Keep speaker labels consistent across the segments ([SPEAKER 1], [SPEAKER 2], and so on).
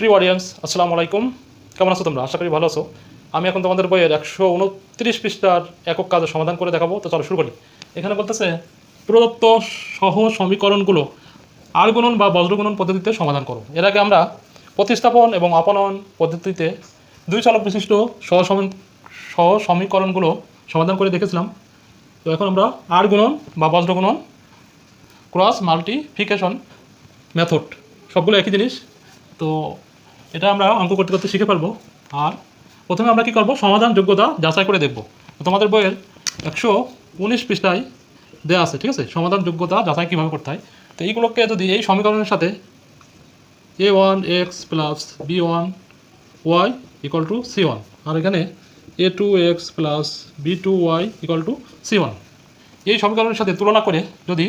[SPEAKER 1] প্রিয় অডিয়েন্স আসসালামু আলাইকুম। কেমন আছো তোমরা? আশা করি ভালো আছো। আমি এখন তোমাদের বইয়ের একশো উনত্রিশ পৃষ্ঠার একক কাজের সমাধান করে দেখাবো। তো চলো শুরু করি। এখানে বলতেছে, প্রদত্ত সহ সমীকরণগুলো আর গুণন বা বজ্রগুণন পদ্ধতিতে সমাধান করো। এর আগে আমরা প্রতিস্থাপন এবং অপনয়ন পদ্ধতিতে দুই চালক বিশিষ্ট সহ সমী- সহ সমীকরণগুলো সমাধান করে দেখেছিলাম। তো এখন আমরা আর গুণন বা বজ্রগুণন ক্রস মাল্টিফিকেশন মেথড সবগুলো একই জিনিস। তো এটা আমরা অঙ্ক করতে করতে শিখে ফেলব। আর প্রথমে আমরা কি করব? সমাধান যোগ্যতা যাচাই করে দেখব। তোমাদের বইয়ের একশো উনিশ পৃষ্ঠায় দেওয়া আছে, ঠিক আছে? সমাধান যোগ্যতা যাচাই কীভাবে করতে হয়? তো এইগুলোকে যদি এই সমীকরণের সাথে A one X plus B one Y equal to C one আর এখানে A two X plus B two Y equal to C one এই সমীকরণের সাথে তুলনা করে যদি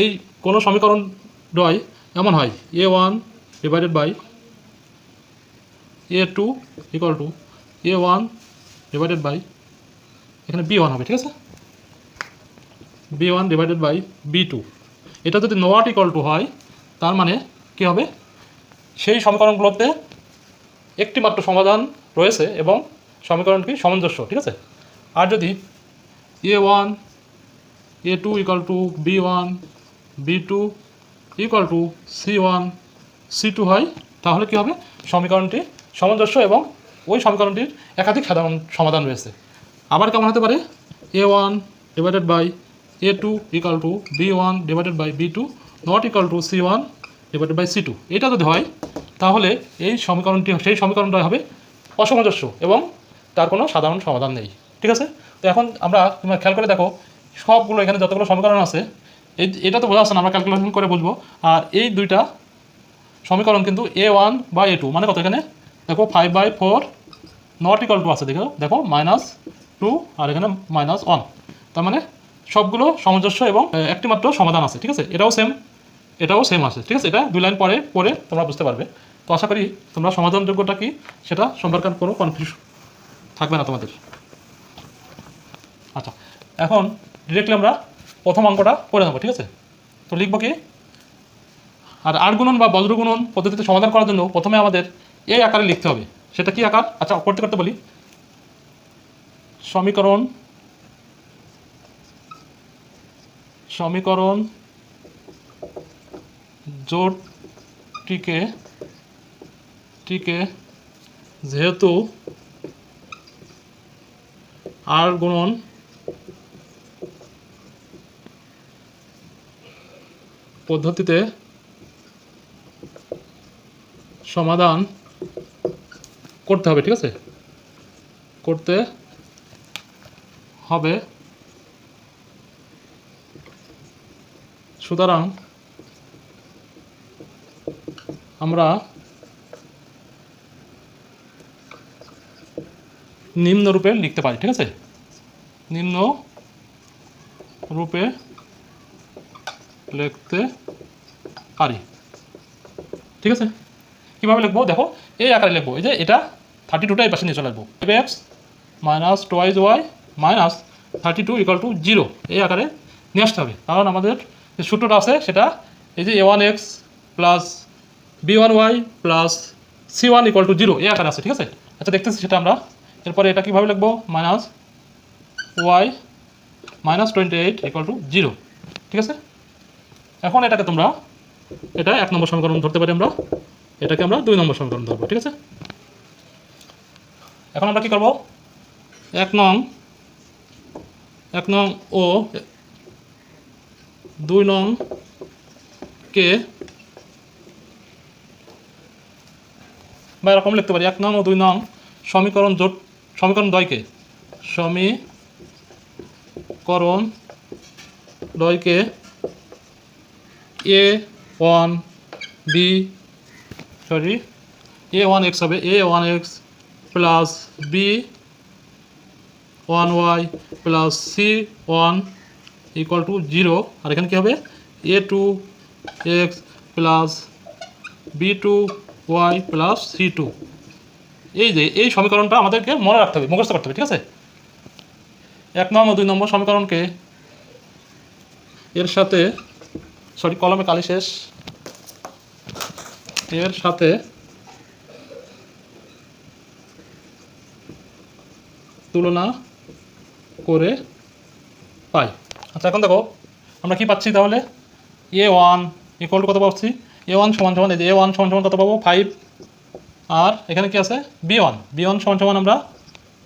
[SPEAKER 1] এই কোনো সমীকরণ রয় এমন হয় A one divided by A two equal to A one divided by এখানে বি ওয়ান হবে, ঠিক আছে? B one divided by B two এটা যদি নট ইকুয়াল টু হয়, তার মানে কী হবে? সেই সমীকরণগুলোতে একটি মাত্র সমাধান রয়েছে এবং সমীকরণটি সামঞ্জস্য, ঠিক আছে? আর যদি A one A two equal to B one B two equal to C one C two হয়, তাহলে কী হবে? সমীকরণটি সামঞ্জস্য এবং ওই সমীকরণটির একাধিক সাধারণ সমাধান রয়েছে। আবার কেমন হতে পারে? A one divided by A two equal to B one divided by B two not equal to C one divided by C two এটা যদি হয়, তাহলে এই সমীকরণটি, সেই সমীকরণটা হবে অসামঞ্জস্য এবং তার কোনো সাধারণ সমাধান নেই। ঠিক আছে? তো এখন আমরা তোমরা খেয়াল করে দেখো, সবগুলো এখানে যতগুলো সমীকরণ আছে, এই এটা তো বোঝা যাচ্ছে না, আমরা ক্যালকুলেশন করে বুঝব। আর এই দুইটা সমীকরণ কিন্তু এ ওয়ান বা এ টু মানে কত এখানে? দেখো five by four not equal to আছে দেখো দেখো মাইনাস টু আর এখানে মাইনাস ওয়ান তার মানে সবগুলো সামঞ্জস্য এবং আহ, একটি মাত্র সমাধান আছে ঠিক আছে? এটাও সেম এটাও সেম আছে ঠিক আছে? এটা দুই লাইন পরে পরে তোমরা বুঝতে পারবে। তো আশা করি তোমরা সমাধানযোগ্যটা কি সেটা সম্পর্কে আর কোনো কনফিউজ থাকবে না তোমাদের। আচ্ছা এখন ডিরেক্টলি আমরা প্রথম অঙ্কটা করে নেব ঠিক আছে? তো লিখব কি? আর আট গুণন বা বজ্রগুণন পদ্ধতিতে সমাধান করার জন্য প্রথমে আমাদের এই আকারে লিখতে হবে। সেটা কি আকার? আচ্ছা করতে করতে বলি। সমীকরণ সমীকরণ জোটটিকে টিকে যেহেতু আর গুণন পদ্ধতিতে সমাধান করতে হবে, ঠিক আছে? করতে হবে। সুতরাং আমরা নিম্ন রূপে লিখতে পারি, ঠিক আছে? নিম্ন রূপে লিখতে পারি। ঠিক আছে? কীভাবে লিখব? দেখো, এই আকারে লিখব। এই যে এটা থার্টি টুটা এই পাশে নিয়ে চলে আসব। X minus twice Y minus thirty two equal to zero এই আকারে নিয়ে আসতে হবে। কারণ আমাদের যে সূত্রটা আছে, সেটা এই যে A one X plus B one Y plus C one equal to zero এই আকারে আছে, ঠিক আছে? আচ্ছা দেখতেছি সেটা আমরা। এরপরে এটা কীভাবে লিখব? Minus Y minus twenty eight equal to zero ঠিক আছে? এখন এটাকে তোমরা, এটা এক নম্বর সমীকরণ ধরতে পারি আমরা। এটাকে আমরা দুই নম্বর সমীকরণ ধরবো, ঠিক আছে? এখন আমরা কি করব? এক নং এক নং ও, দুই নং কে? বা এরকম লিখতে পারি। এক নং ও দুই নং সমীকরণ জোট, সমীকরণ দয়কে। সমীকরণ দয়কে A one B, sorry, A one X হবে, A one X plus B one Y plus C one equal to zero আর এখানে কী হবে? A two X plus B two Y plus C two এই যে, এই সমীকরণটা আমাদেরকে মনে রাখতে হবে, মুখস্থ করতে হবে, ঠিক আছে? এক নম্বর, দুই নম্বর সমীকরণকে এর সাথে সরি কলমে কালি শেষ, এর সাথে তুলনা করে পাই। আচ্ছা এখন দেখো, আমরা কি পাচ্ছি তাহলে? এ ওয়ান ইকুয়াল টু কত পাচ্ছি? এ ওয়ান সমান সমান, এই যে এ ওয়ান সমান সমান কত পাবো? ফাইভ আর এখানে কি আছে? বি ওয়ান বি ওয়ান সমান সমান আমরা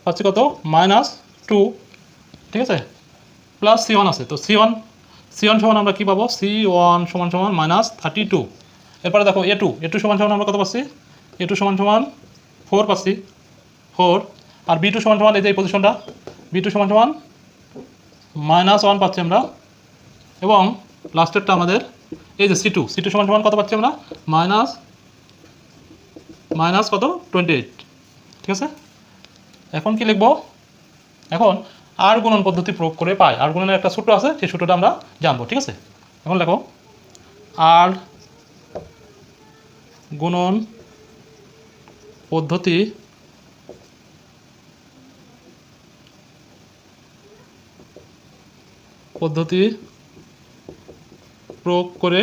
[SPEAKER 1] পাচ্ছি কত? মাইনাস টু ঠিক আছে? প্লাস সি ওয়ান আছে। তো সি ওয়ান সি ওয়ান সমান আমরা কী পাবো? সি ওয়ান সমান সমান মাইনাস থার্টি টু এরপরে দেখো এ টু এ টু সমান সমান আমরা কত পাচ্ছি? এ টু সমান সমান ফোর পাচ্ছি। ফোর আর বি টু সমান সমান এই যে এই পজিশনটা বি টু সমান সমান মাইনাস ওয়ান পাচ্ছি আমরা। এবং লাস্টেরটা আমাদের, এই যে সি টু সি টু সমান সমান কত পাচ্ছি আমরা? মাইনাস মাইনাস কত? টোয়েন্টি এইট ঠিক আছে? এখন কি লিখব? এখন আর গুণন পদ্ধতি প্রয়োগ করে পাই। আর গুণনের একটা সূত্র আছে, সেই সূত্রটা আমরা জানব, ঠিক আছে? এখন লেখো আর গুণন পদ্ধতি পদ্ধতি প্রয়োগ করে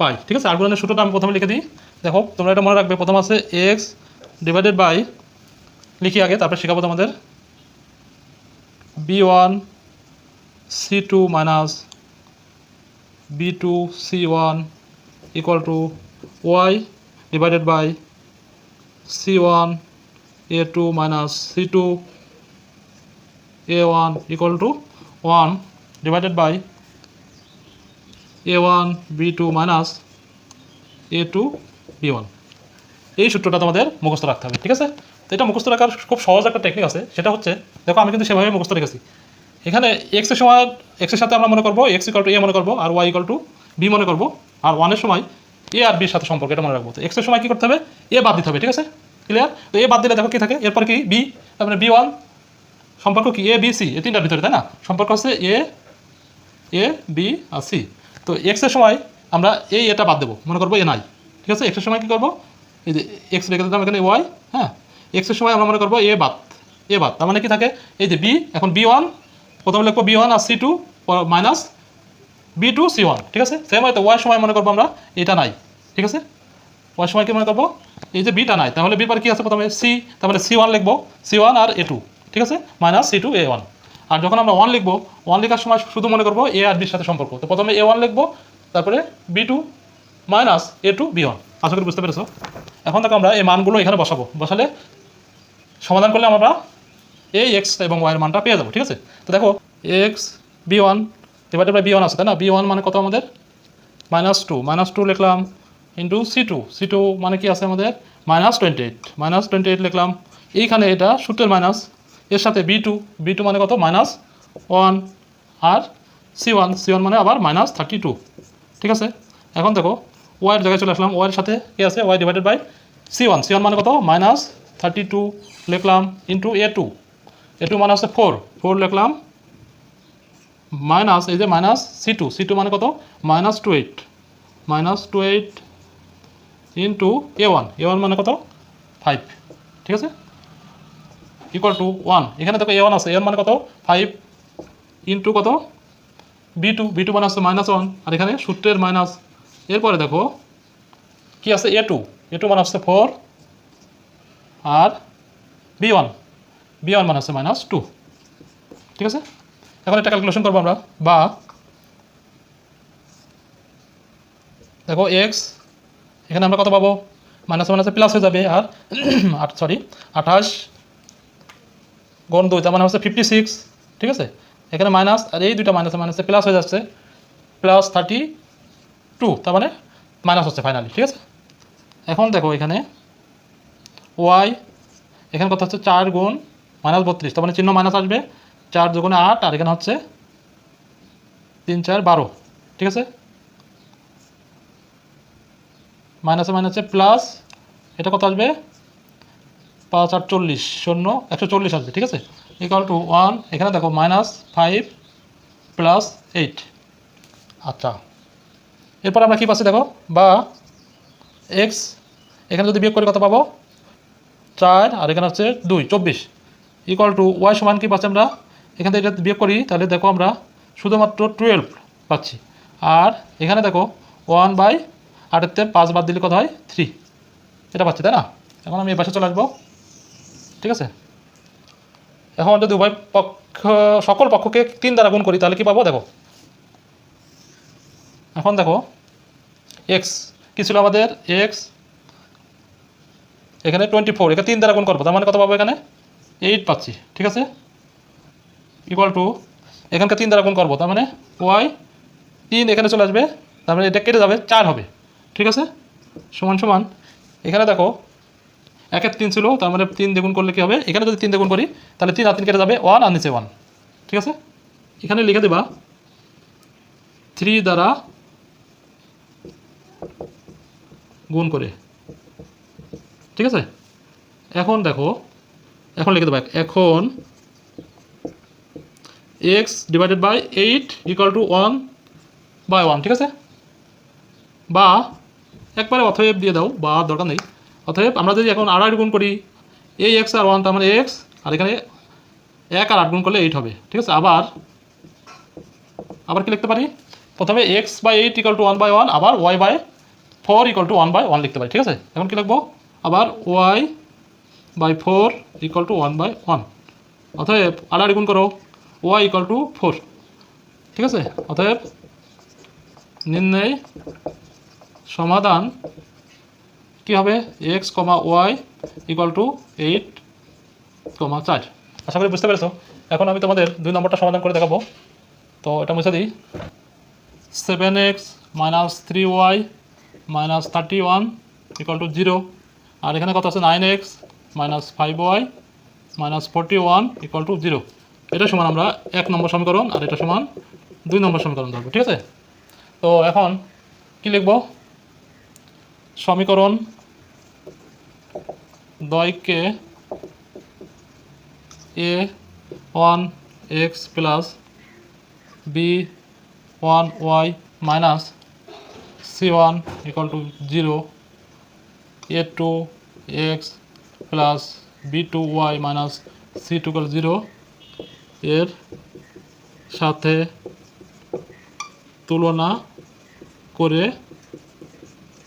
[SPEAKER 1] পাই। ঠিক আছে? আর গুণনের সূত্রটা আমি প্রথমে লিখে দিই। দেখো, তোমরা এটা মনে রাখবে। প্রথম আছে এক্স ডিভাইডেড বাই, লিখি আগে, তারপরে শেখাবো তোমাদের। B one C two minus B two C one equal to Y divided by C one A two minus C two A one equal to one divided by A one B two minus A two B one এই সূত্রটা তোমাদের মুখস্থ রাখতে হবে, ঠিক আছে? তো এটা মুখস্থ রাখার খুব সহজ একটা টেকনিক আছে, সেটা হচ্ছে, দেখো আমি কিন্তু সেভাবে মুখস্থ রেখেছি। এখানে এক্সের সময় এক্সের সাথে আমরা মনে করব এক্স ইকাল টু এ মনে করব, আর ওয়াই ইকাল টু বি মনে করব, আর ওয়ানের সময় এ আর বির সাথে সম্পর্ক, এটা মনে রাখব। তো এক্সের সময় কী করতে হবে? এ বাদ দিতে হবে, ঠিক আছে? ক্লিয়ার তো এ বাদ দিলে দেখো কী থাকে? এরপর কি? বি তারপরে বি ওয়ান সম্পর্ক কি? এ বি সি এই তিনটার ভিতরে, তাই না? সম্পর্ক হচ্ছে এ এ বি আর সি তো এক্সের সময় আমরা এই এটা বাদ দেবো। মনে করব এ নাই। ঠিক আছে? এক্সের সময় কী করব? এই যে এক্স রেখে দিলাম এখানে ওয়াই হ্যাঁ? এক্সের সময় আমরা মনে করব এ বাদ। এ বাদ। তার মানে কি থাকে? এই যে বি এখন বি ওয়ান প্রথমে লিখব বি ওয়ান আর C two minus B two C one ঠিক আছে? সেম হয়তো ওয়াই সময় মনে করব আমরা এটা নাই। ঠিক আছে? ওয়াই সময় কি মনে করব? এই যে বিটা নাই। তাহলে বি পর কি আছে প্রথমে? সি তারপরে সি ওয়ান লিখব। সি ওয়ান আর এ টু ঠিক আছে? Minus C two A one আর যখন আমরা ওয়ান লিখব ওয়ান লেখার সময় শুধু মনে করব এ আর বির সাথে সম্পর্ক। তো প্রথমে এ ওয়ান লিখব, তারপরে B two minus A two B one আশা করি বুঝতে পেরেছ? এখন দেখো আমরা এই মানগুলো এখানে বসাবো। বসালে সমাধান করলে আমরা এ এক্স এবং ওয়াইয়ের মানটা পেয়ে যাব, ঠিক আছে? তো দেখো X B one divided by B one আছে, তাই না? বি ওয়ান মানে কত আমাদের? মাইনাস টু মাইনাস টু লিখলাম into C two C two মানে কি আছে আমাদের? Minus twenty eight minus twenty eight লিখলাম। এইখানে এটা সূত্রের মাইনাস এর সাথে বি টু বি টু মানে কত? মাইনাস ওয়ান আর সি ওয়ান সি ওয়ান মানে আবার মাইনাস থার্টি টু ঠিক আছে? এখন দেখো ওয়াইয়ের জায়গায় চলে আসলাম। ওয়াইয়ের সাথে কি আছে Y divided by C one C one মানে কত? মাইনাস থার্টি টু লিখলাম into A two A two মানে হচ্ছে ফোর ফোর লিখলাম মাইনাস এই যে minus C two C two মানে কত? Minus two eight minus two eight into A one A one মানে কত? ফাইভ ঠিক আছে? ইকুয়াল টু ওয়ান এখানে দেখো এ ওয়ান আছে। এ মানে কত? ফাইভ ইন্টু কত? বি টু বি টু মানে হচ্ছে মাইনাস ওয়ান আর এখানে সূত্রের মাইনাস এরপরে দেখো, কি আছে? এ টু এ টু মানে হচ্ছে ফোর আর বি ওয়ান বি ওয়ান মানে হচ্ছে মাইনাস টু ঠিক আছে? এখন এটা ক্যালকুলেশন করব আমরা। বা দেখো এক্স এখানে আমরা কত পাবো? মাইনাস মাইনাসে প্লাস হয়ে যাবে। আর সরি আঠাশ গণ দুই তার মানে হচ্ছে ফিফটি সিক্স ঠিক আছে? এখানে মাইনাস আর এই দুইটা মাইনাসে মাইনাসে প্লাস হয়ে যাচ্ছে। প্লাস থার্টি টু তার মানে মাইনাস হচ্ছে ফাইনালি ঠিক আছে? এখন দেখো এখানে ওয়াই এখানে কত হচ্ছে চার গুণ মাইনাস বত্রিশ, তার মানে চিহ্ন মাইনাস আসবে। চার দুগুণে আট, আর এখানে হচ্ছে তিন, চার, বারো, ঠিক আছে? মাইনাসে মাইনাসে প্লাস এটা কত আসবে? পাঁচ আট চল্লিশ, শূন্য, একশো চল্লিশ আসবে, ঠিক আছে? ইকাল টু ওয়ান এখানে দেখো মাইনাস ফাইভ প্লাস এইট আচ্ছা। এরপর আমরা কী পাচ্ছি দেখো? বা এক্স এখানে যদি বিয়োগ করে কত পাবো? চার, আর এখানে হচ্ছে দুই, চব্বিশ। ইকুয়াল টু ওয়াই সমান কী পাচ্ছি আমরা? এখান থেকে বিয়োগ করি, তাহলে দেখো আমরা শুধুমাত্র টুয়েলভ পাচ্ছি। আর এখানে দেখো ওয়ান বাই আটের পাঁচ বাদ দিলে কত হয়? থ্রি এটা পাচ্ছি, তাই না? এখন আমি এ পাশে চলে আসব। ঠিক আছে? এখন যদি উভয় পক্ষ, সকল পক্ষকে তিন দ্বারা গুণ করি, তাহলে কি পাবো? দেখো। এখন দেখো এক্স কী ছিল আমাদের? এক্স এখানে টোয়েন্টি ফোর এখানে তিন দ্বারা গুণ করব। তার মানে কত পাবো এখানে? এইট পাচ্ছি, ঠিক আছে? ইকুয়াল টু এখানকার তিন দ্বারা গুণ করব, তার মানে ওয়াই তিন এখানে চলে আসবে, তার মানে এটা কেটে যাবে, চার হবে, ঠিক আছে? সমান সমান, এখানে দেখো একের তিন ছিল, তার মানে তিন দ্বিগুণ করলে কী হবে? এখানে যদি তিন দ্বিগুণ করি, তাহলে তিন আর তিন কেটে যাবে ওয়ান আর নিচে ওয়ান ঠিক আছে? এখানে লিখে দেবা থ্রি দ্বারা গুণ করে। ঠিক আছে? এখন দেখো, এখন লিখে দেবো, এখন X divided by eight equal to one by one ঠিক আছে? বা একবারে অথয়েব দিয়ে দাও, বা দরকার নেই। অতএব আমরা যদি এখন আর আট গুণ করি এই এক্স আর ওয়ান তার মানে এক্স আর এখানে এক আর আট গুণ করলে এইট হবে। ঠিক আছে? আবার আবার কি লিখতে পারি? প্রথমে X by eight equal to one by one আবার Y by four equal to one by one লিখতে পারি। ঠিক আছে? এখন কি লিখব? আবার Y by four equal to one by one অতএব আর আট গুণ করো ওয়াই ইকাল টু ফোর ঠিক আছে? অতএব নির্ণয় সমাধান কি হবে? X comma Y equal to eight comma চার। আশা করি বুঝতে পেরেছ। এখন আমি তোমাদের দুই নম্বরটা সমাধান করে দেখাবো। তো এটা মুছে দিই। Seven X minus three Y minus thirty one equal to zero আর এখানে কত আছে? Nine X minus five Y minus forty one equal to zero এটা সমান আমরা এক নম্বর সমীকরণ আর এটা সমান দুই নম্বর সমীকরণ ধরবো, ঠিক আছে? তো এখন কি লিখব? সমীকরণ দয়কে A one X plus B one Y minus C one equal to zero, A two X plus B two Y minus C two equal zero এর সাথে তুলনা করে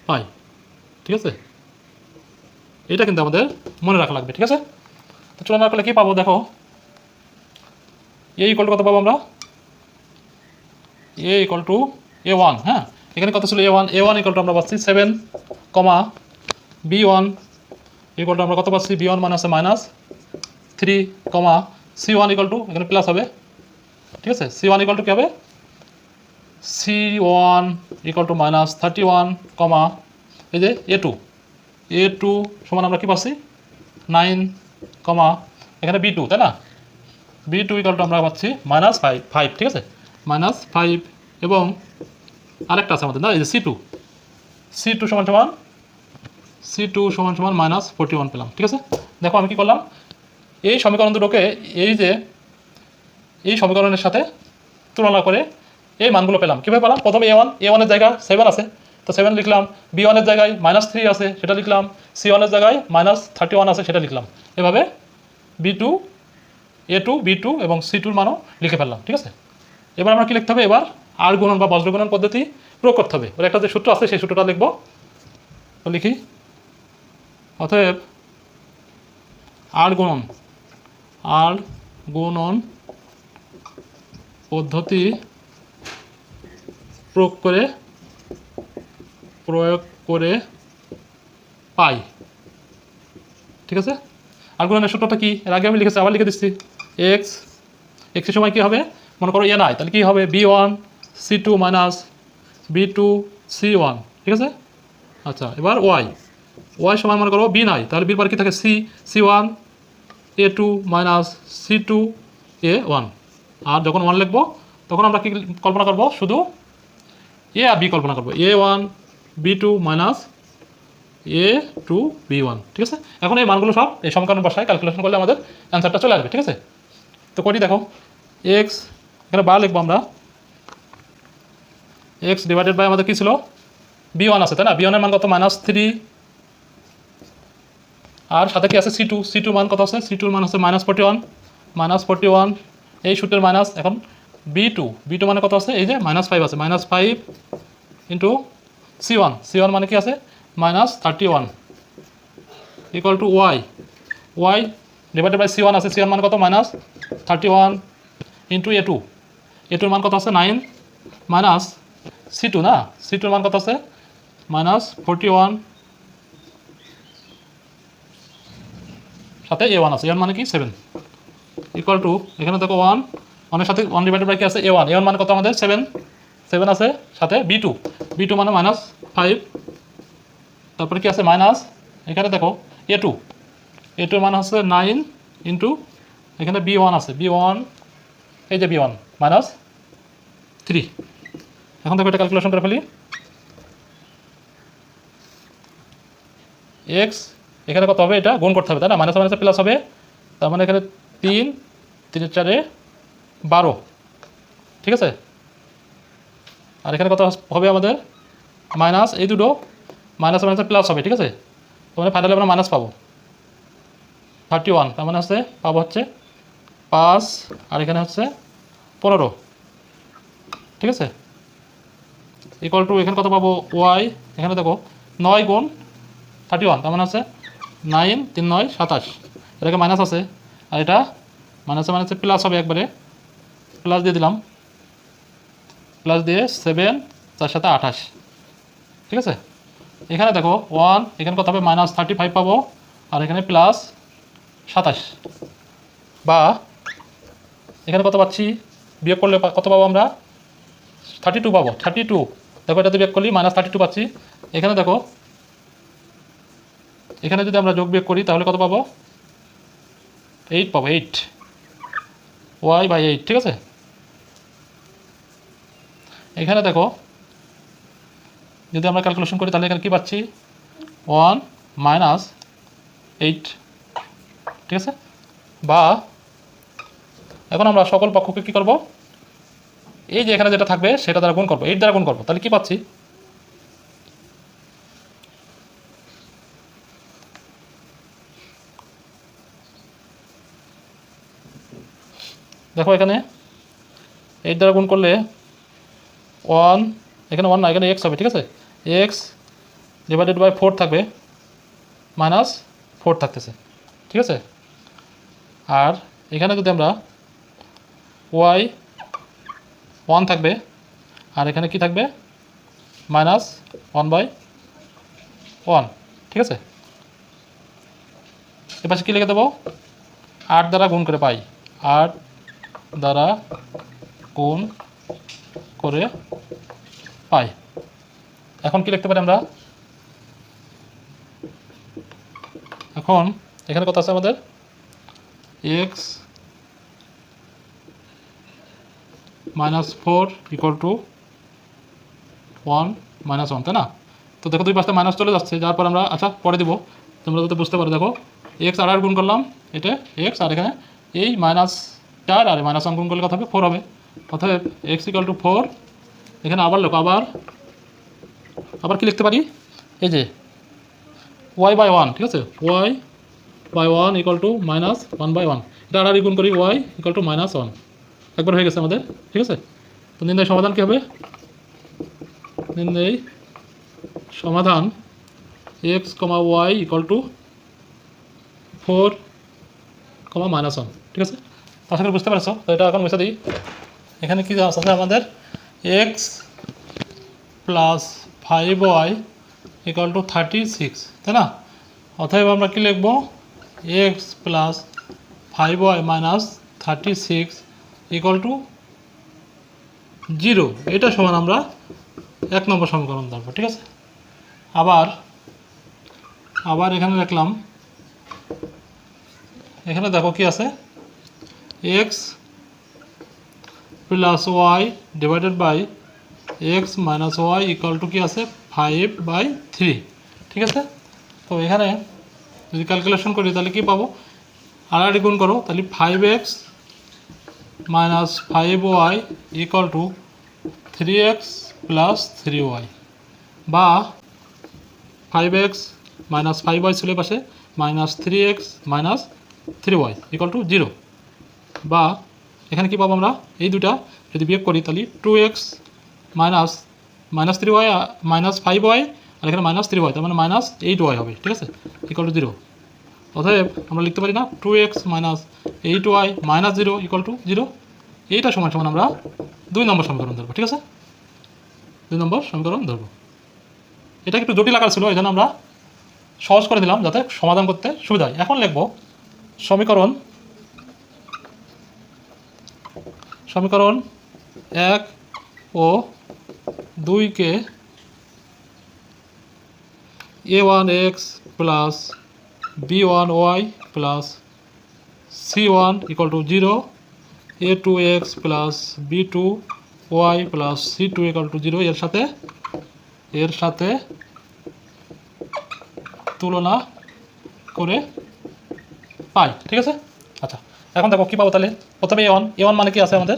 [SPEAKER 1] পাই। ঠিক আছে? এটা কিন্তু আমাদের মনে রাখা লাগবে, ঠিক আছে? তো তুলনা করলে কী পাবো দেখো? এ ইকুয়াল টু কত পাবো আমরা? A equal to A one হ্যাঁ? এখানে কত ছিল A one A one equal to আমরা পাচ্ছি seven comma B one equal to আমরা কত পাচ্ছি? বি ওয়ান মানে আছে minus three comma C one equal to এখানে প্লাস হবে। ঠিক আছে? সি ওয়ান ইকল টু কী হবে? C one equal to minus thirty one comma এই যে এ টু এ টু সমান আমরা কী পাচ্ছি? নাইন কমা এখানে বি টু তাই না? বি টু ইকাল আমরা পাচ্ছি মাইনাস ফাইভ ফাইভ ঠিক আছে? মাইনাস ফাইভ এবং আরেকটা আছে আমাদের, না, এই যে সি টু সি টু সমান সমান সি টু সমান সমান মাইনাস ফোরটি ওয়ান পেলাম, ঠিক আছে? দেখো আমি কী করলাম? এই সমীকরণ দুটোকে এই যে, এই সমীকরণের সাথে তুলনা করে এই মানগুলো পেলাম। কীভাবে পেলাম? প্রথমে এ ওয়ান এ ওয়ানের জায়গায় সেভেন আছে। তো সেভেন লিখলাম বি ওয়ানের জায়গায় মাইনাস থ্রি আছে, সেটা লিখলাম সি ওয়ানের জায়গায় মাইনাস থার্টি ওয়ান আছে, সেটা লিখলাম। এভাবে B two A two B two এবং সি টুর মানও লিখে ফেললাম, ঠিক আছে? এবার আমরা কী লিখতে হবে? এবার আর গুণন বা বজ্র গুণন পদ্ধতি প্রয়োগ করতে হবে। ওর একটা যে সূত্র আছে, সেই সূত্রটা লিখব। লিখি। অতএব আর গুণন আর গুণন পদ্ধতি প্রয়োগ করে প্রয়োগ করে পাই। ঠিক আছে? আর গুণনের সূত্রটা কি? এর আগে আমি লিখেছি, আবার লিখে দিচ্ছি। এক্স এক্সের সময় কী হবে? মনে করো এ নাই, তাহলে কী হবে? B one C two minus B two C one ঠিক আছে? আচ্ছা এবার ওয়াই ওয়াই সমান মনে করো বি নাই, তাহলে বির পর কী থাকে? C C one A two minus C two A one আর যখন ওয়ান লিখব, তখন আমরা কী কল্পনা করব? শুধু এ আর বি কল্পনা করব। A one B two minus A two B one ঠিক আছে? এখন এই মানগুলো সব এই সমীকরণ বসায় ক্যালকুলেশন করলে আমাদের অ্যান্সারটা চলে আসবে, ঠিক আছে? তো করি দেখো এক্স এখানে বার লিখব আমরা। এক্স ডিভাইডেড বাই আমাদের কী ছিল? বি ওয়ান আছে, তাই না? বি ওয়ানের মান কত? মাইনাস থ্রি আর সাথে কি আছে? সি টু সি টু মান কত আছে? সি টুর মান আছে minus forty one minus forty one এই সূত্রের মাইনাস এখন বি টু বি টু মানে কত আছে? এই যে মাইনাস ফাইভ আছে minus five into C one C one মানে কি আছে? Minus thirty one equal to Y Y divided by C one আছে। সি ওয়ান মান কত? Minus thirty one into A two A টুর মান কত আছে? নাইন মাইনাস সি টু না? সি টুর মান কত আছে? মাইনাস ফোরটি ওয়ান সাথে এ ওয়ান আছে। এ ওয়ান মানে কি? সেভেন ইকুয়াল টু এখানে দেখো ওয়ান ওয়ানের সাথে ওয়ান ডিভাইডেড বাই কি আছে? এ ওয়ান এ ওয়ান মানে কত আমাদের? সেভেন সেভেন আছে, সাথে বি টু বি টু মানে মাইনাস ফাইভ তারপরে কি আছে? মাইনাস এখানে দেখো এ টু এ টুর মান হচ্ছে নাইন ইন্টু এখানে বি ওয়ান আছে। বি ওয়ান এই যে বি ওয়ান মাইনাস থ্রি এখন দেখো এটা ক্যালকুলেশন করে ফেলি। এক্স এখানে কত হবে এটা? গুণ করতে হবে, তাই না? মাইনাস মাইনাসে প্লাস হবে। তার মানে এখানে তিন, তিনের চারে বারো। ঠিক আছে? আর এখানে কত হবে আমাদের? মাইনাস এই দুটো মাইনাস মাইনাসে প্লাস হবে, ঠিক আছে? তো মানে ফাইনালি আমরা মাইনাস পাবো। থার্টি ওয়ান তার মানে হচ্ছে পাবো হচ্ছে পাঁচ, আর এখানে হচ্ছে পনেরো। ঠিক আছে? ইকুয়াল টু এখানে কত পাবো? ওয়াই এখানে দেখো, নয় গুণ থার্টি ওয়ান তার মানে হচ্ছে নাইন তিন, নয়, সাতাশ। এটাকে মাইনাস আছে। আর এটা মাইনাসে মাইনাসে প্লাস হবে একবারে। প্লাস দিয়ে দিলাম। প্লাস দিয়ে সেভেন তার সাথে আঠাশ। ঠিক আছে? এখানে দেখো ওয়ান এখানে কত হবে? মাইনাস থার্টি ফাইভ পাবো, আর এখানে প্লাস সাতাশ। বা এখানে কত পাচ্ছি? বিয়োগ করলে কত পাবো আমরা? থার্টি টু পাবো থার্টি টু দেখো এটাতে বিয়োগ করলি মাইনাস থার্টি টু পাচ্ছি। এখানে দেখো, এখানে যদি আমরা যোগ বিয়োগ করি, তাহলে কত পাবো? এইট পাবো এইট ওয়াই বাই এইট ঠিক আছে? এখানে দেখো, যদি আমরা ক্যালকুলেশন করি, তাহলে এখানে কী পাচ্ছি? ওয়ান মাইনাস এইট ঠিক আছে? বা এখন আমরা সকল পক্ষকে কী করব? এই যে এখানে যেটা থাকবে, সেটা দ্বারা গুণ করব। এইট দ্বারা গুণ করব। তাহলে কী পাচ্ছি? দেখো এখানে এইট দ্বারা গুণ করলে ওয়ান, এখানে ওয়ান না, এখানে এক্স হবে, ঠিক আছে? এক্স ডিভাইডেড বাই ফোর থাকবে মাইনাস ফোর থাকতেছে, ঠিক আছে? আর এখানে যদি আমরা ওয়াই ওয়ান থাকবে, আর এখানে কি থাকবে? মাইনাস ওয়ান বাই ওয়ান ঠিক আছে? এপাশে কী লিখে দেবো? আট দ্বারা গুণ করে পাই, আট দ্বারা গুণ করে পাই। এখন কি লিখতে পারি আমরা? এখন এখানে কত আছে আমাদের? X minus four equal to one minus one তাই না? তো দেখো দুই পাশে মাইনাস চলে যাচ্ছে যার পর আমরা আচ্ছা পরে দিব। তোমরা যাতে বুঝতে পারো, দেখো এক্স আর আর গুণ করলাম, এটা এক্স আর এখানে এই মাইনাস চার আর মাইনাস ওয়ান গুণ করলে কত হবে? ফোর হবে। অতএব এক্স ইকুয়াল টু ফোর এখানে আবার লেখো, আবার আবার কি লিখতে পারি? এই যে ওয়াই বাই ওয়ান ঠিক আছে? Y by one equal to minus one by one এটা আর গুণ করি Y equal to minus one একবার হয়ে গেছে আমাদের, ঠিক আছে? তো নির্ণয় সমাধান কী হবে? নির্ণয় সমাধান X comma Y equal to four comma minus one ঠিক আছে? আশা বুঝতে পারছ। তো এটা এখন মুছে দিই। এখানে কী আছে আমাদের? X plus five Y equal to thirty six তাই না? অতএব আমরা কী লিখব? X plus five Y minus thirty six equal to zero এটা সমান আমরা এক নম্বর সমীকরণ ধরবো, ঠিক আছে? আবার আবার এখানে লিখলাম এখানে দেখো কি আছে? X plus Y divided by X minus Y equal to কি আছে? ফাইভ বাই থ্রি ঠিক আছে? তো এখানে যদি ক্যালকুলেশন করি, তাহলে কি পাবো? আড়াআড়ি গুণ করো, তাহলে five X minus five Y equal to three X plus three Y বা five X minus five Y ছিল পাশে minus three X minus three Y equal to zero বা এখানে কি পাবো আমরা? এই দুটা যদি বিয়োগ করি, তাহলে two X minus minus three Y minus five Y আর এখানে মাইনাস থ্রি ওয়াই তার মানে মাইনাস এইট ওয়াই হবে, ঠিক আছে? ইকুয়াল টু জিরো অতএব আমরা লিখতে পারি না two X minus eight Y minus zero equal to zero এইটা সমান সমান আমরা দুই নম্বর সমীকরণ ধরবো, ঠিক আছে? দুই নম্বর সমীকরণ ধরবো। এটা একটু জটিল আকার ছিল এই জন্য আমরা সহজ করে দিলাম যাতে সমাধান করতে সুবিধা হয়। এখন লিখব সমীকরণ সমীকরণ এক ও দুইকে A one X plus B one Y plus C one equal to zero A two X plus B two Y plus C two equal to zero এর সাথে এর সাথে তুলনা করে পাই, ঠিক আছে? আচ্ছা এখন দেখো কী পাবো তাহলে? প্রথমে এ ওয়ান এ ওয়ান মানে কি আছে আমাদের?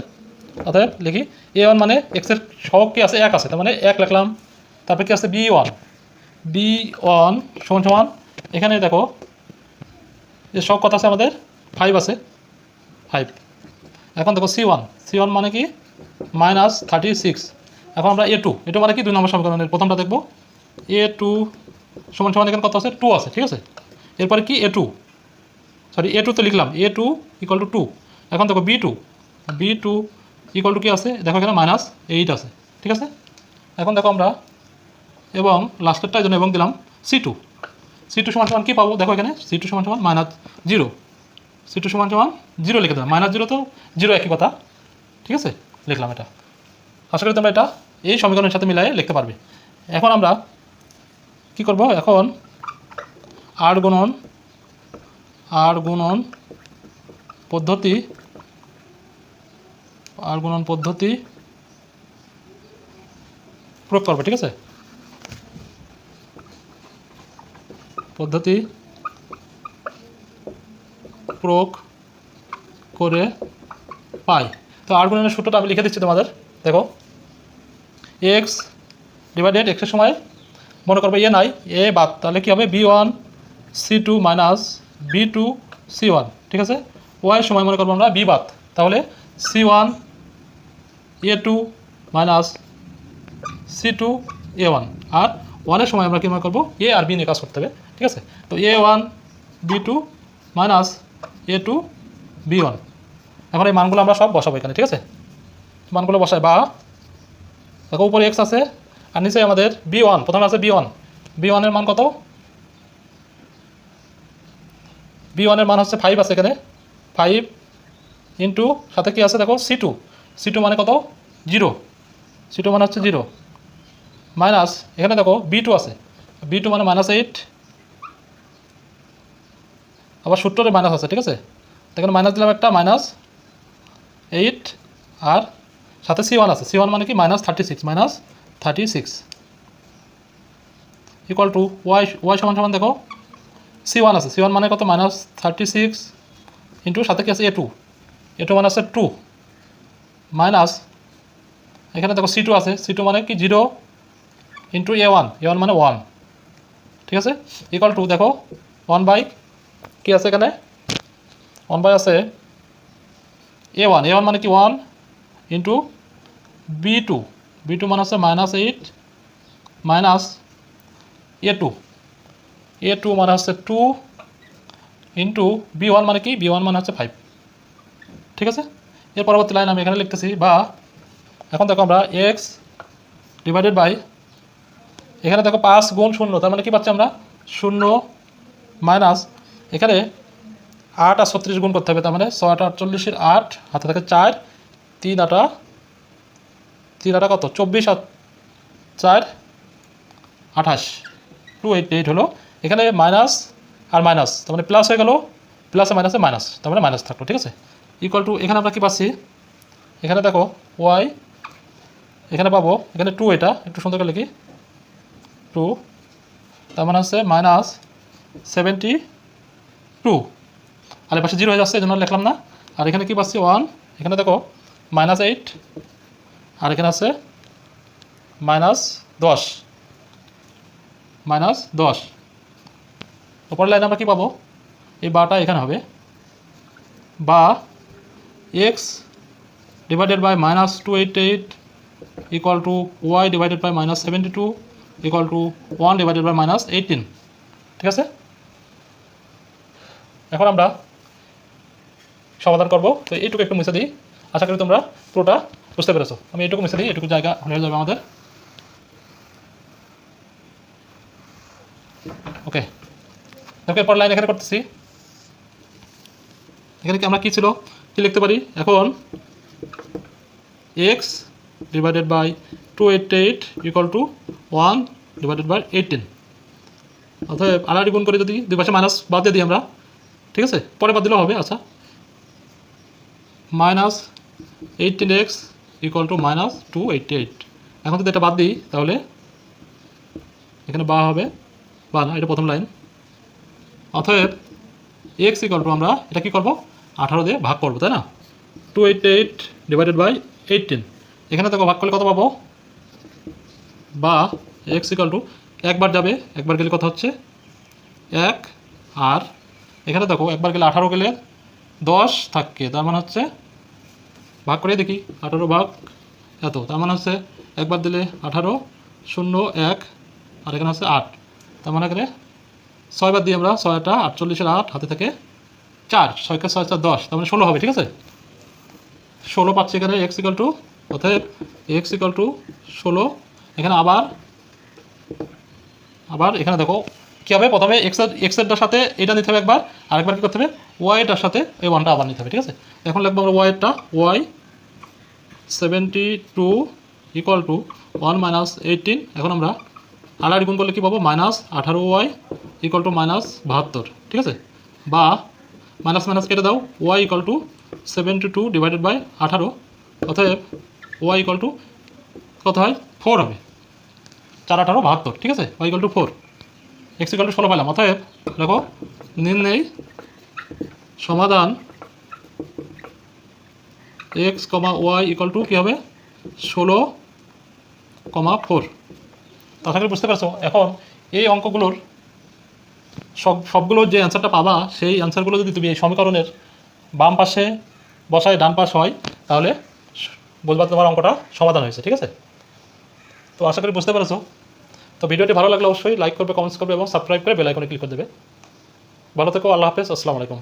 [SPEAKER 1] অতএব লিখি এ ওয়ান মানে এক্সের সহগ কি আছে? এক আছে, তার মানে এক লিখলাম। তারপর কি আছে? বি ওয়ান বি ওয়ান সমান সমান, এখানে দেখো যে সব কথা আছে আমাদের? ফাইভ আছে। ফাইভ এখন দেখো সি ওয়ান সি ওয়ান মানে কি? মাইনাস থার্টি সিক্স এখন আমরা এ টু এ টু মানে কি? দুই নম্বর সমীকরণের প্রথমটা দেখব। এ টু সমান সমান এখানে কত আছে? টু আছে, ঠিক আছে? এরপরে কি? A two sorry A two তো লিখলাম। A two equal to two এখন দেখো B two B two equal to কি আছে? দেখো এখানে মাইনাস এইট আছে, ঠিক আছে? এখন দেখো আমরা এবং লাস্টেরটার জন্য এবং দিলাম সি টু সি টু সমান সমান কী পাবো? দেখো এখানে সি টু সমান সমান মাইনাস জিরো সি টু সমান সমান জিরো লিখে দেবো মাইনাস জিরো তো জিরো একই কথা, ঠিক আছে? লিখলাম এটা। আশা করি তোমরা এটা এই সমীকরণের সাথে মিলাই লিখতে পারবে। এখন আমরা কি করব? এখন আর গুণন আর গুণন পদ্ধতি আর গুণন পদ্ধতি, প্রয়োগ করবে, ঠিক আছে? পদ্ধতি, প্রয়োগ করে পাই। তো আর গুণনের সূত্রটা আমি লিখে দিচ্ছি তোমাদের, দেখো। এক্স ডিভাইডেড এক্সের সময় মনে করবে এ নাই এ বাদ, তাহলে কী হবে? B one C two minus B two C one ঠিক আছে? ওয়াই সময় মনে করব আমরা বি বাদ তাহলে C one A two minus C two A one আর ওয়ানের সময় আমরা কী মনে করব? এ আর বি নিয়ে কাজ করতে হবে, ঠিক আছে? তো A one B two minus A two B one এখন এই মানগুলো আমরা সব বসাবো এখানে, ঠিক আছে? মানগুলো বসাই, বা দেখো উপরে এক্স আছে, আর নিচে আমাদের বি ওয়ান প্রথমে আছে বি ওয়ান বি ওয়ানের মান কত? বি ওয়ানের মান হচ্ছে ফাইভ আছে এখানে। ফাইভ ইন্টু সাথে কি আছে দেখো? সি টু সি টু মানে কত? জিরো সি টু মানে হচ্ছে জিরো মাইনাস এখানে দেখো বি টু আছে। বি টু মানে মাইনাস এইট আবার সূত্রের মাইনাস আছে, ঠিক আছে? এখানে মাইনাস দিলাম একটা মাইনাস এইট আর সাথে সি ওয়ান আছে। সি ওয়ান মানে কি? Minus thirty six minus thirty six equal to Y Y সমান সমান দেখো। সি ওয়ান আছে। সি ওয়ান মানে কত? মাইনাস থার্টি সিক্স ইন্টু সাথে কি আছে এ টু এ টু মানে আছে টু মাইনাস এখানে দেখো সি টু আছে। সি টু মানে কি? Zero into A one A one মানে ওয়ান ঠিক আছে? ইকুয়াল টু দেখো ওয়ান বাই কি আছে এখানে? ওয়ান বাই আছে এ ওয়ান এ ওয়ান মানে কি? One into B two B two মানে আছে minus eight minus A two A two মানে হচ্ছে টু ইন্টু বি ওয়ান মানে কি? বি ওয়ান মানে হচ্ছে ফাইভ ঠিক আছে? এর পরবর্তী লাইন আমি এখানে লিখতেছি, বা এখন দেখো আমরা এক্স ডিভাইডেড বাই এখানে দেখো পাঁচ গুণ শূন্য, তার মানে কি পাচ্ছি আমরা? শূন্য মাইনাস এখানে আট আর ছত্রিশ গুণ করতে হবে, তার মানে ছয় আট আটচল্লিশের আট, হাতে থাকে চার, তিন আটা তিন আটা কত? চব্বিশ আর চার, আঠাশ। টু এইট এইট হলো। এখানে মাইনাস আর মাইনাস তার মানে প্লাস হয়ে গেল প্লাসে মাইনাসে মাইনাস তার মানে মাইনাস থাকল, ঠিক আছে? ইকুয়াল টু এখানে আমরা কী পাচ্ছি? এখানে দেখো ওয়াই এখানে পাবো, এখানে টু এটা, একটু সুন্দর করে লিখি। টু তার মানে হচ্ছে মাইনাস সেভেন্টি টু আর পাশে জিরো হয়ে যাচ্ছে এই জন্য লিখলাম না। আর এখানে কি পাচ্ছি? ওয়ান এখানে দেখো মাইনাস এইট আর এখানে আছে মাইনাস দশ। মাইনাস দশ। ওপরের লাইনে আমরা কী পাবো? এই বাটা এখানে হবে। বা X divided by minus two eight eight equal to Y divided by minus seventy two equal to one divided by minus eighteen ঠিক আছে? এখন আমরা সমাধান করব। তো এইটুকু একটু মুছে দিই। আশা করি তোমরা পুরোটা বুঝতে পেরেছ। আমি এইটুকু মুছে দিই এটুকু জায়গা হয়ে যাবে আমাদের। ওকে দেখো এরপর লাইন এখানে করতেছি। এখানে কি আমরা কী ছিল? কি লিখতে পারি? এখন X divided by two eight eight equal to one divided by eighteen অতএব আড়াআড়ি গুণ করে যদি দুই পাশে মাইনাস বাদ দিয়ে দিই আমরা, ঠিক আছে? পরে বাদ দিলেও হবে আচ্ছা। Minus eighteen X equal to minus two eighty eight এখন যদি এটা বাদ দিই, তাহলে এখানে বা হবে, বা না, এটা প্রথম লাইন। অতএব এক্স ইকুয়াল টু আমরা এটা কী করব? আঠারো দিয়ে ভাগ করব, তাই না? Two eight eight divided by eighteen এখানে দেখো ভাগ করলে কত পাবো? বা এক্স ইকুয়াল টু একবার যাবে, একবার গেলে কত হচ্ছে? এক। আর এখানে দেখো একবার গেলে আঠারো গেলে দশ থাকে, তার মানে হচ্ছে ভাগ করে দেখি, আঠারো ভাগ এত, তার মানে হচ্ছে একবার দিলে আঠারো, শূন্য, এক, আর এখানে হচ্ছে আট, তার মানে এখানে ছয়বার দিই আমরা ছয়টা আটচল্লিশের আট হাতে থেকে চার, ছয়কে ছয়, চার, দশ। তার মানে ষোলো হবে, ঠিক আছে? ষোলো পাচ্ছি এখানে এক্স ইকাল টু অতএব এক্স ইকাল টু ষোলো। এখানে আবার আবার এখানে দেখো, কী হবে? প্রথমে এক্সের এক্সেরটার সাথে এটা নিতে হবে একবার, আরেকবার কী করতে হবে? ওয়াইটার সাথে এই ওয়ানটা আবার নিতে হবে, ঠিক আছে? এখন লিখব আমরা ওয়াইটা Y seventy two equal to one minus eighteen এখন আমরা আড়াআড়ি গুণ করলে কী পাবো? মাইনাস আঠারো ওয়াই ইকুয়াল টু মাইনাস বাহাত্তর, ঠিক আছে? বা মাইনাস মাইনাস কেটে দাও, Y equal to seventy two divided by আঠারো, অতএব ওয়াই ইকুয়াল টু কত হয়? ফোর হবে। চার, আঠারো, বাহাত্তর, ঠিক আছে? Y equal to four X equal to ষোলো পেলাম। অতএব দেখো, নির্ণয় সমাধান X comma Y equal to কী হবে? ষোলো, কমা ফোর তো আশা করি বুঝতে পারছ, এখন এই অঙ্কগুলোর সব, সবগুলোর যে অ্যান্সারটা পাবা, সেই অ্যান্সারগুলো যদি তুমি এই সমীকরণের বাম পাশে বসায় ডান পাশ হয়, তাহলে বলবা তোমার অঙ্কটা সমাধান হয়েছে, ঠিক আছে? তো আশা করি বুঝতে পেরেছ। তো ভিডিওটি ভালো লাগলে অবশ্যই লাইক করবে কমেন্টস করবে এবং সাবস্ক্রাইব করে বেল আইকনে ক্লিক করে দেবে। ভালো থেকো, আল্লাহ হাফেজ, আসসালামু আলাইকুম।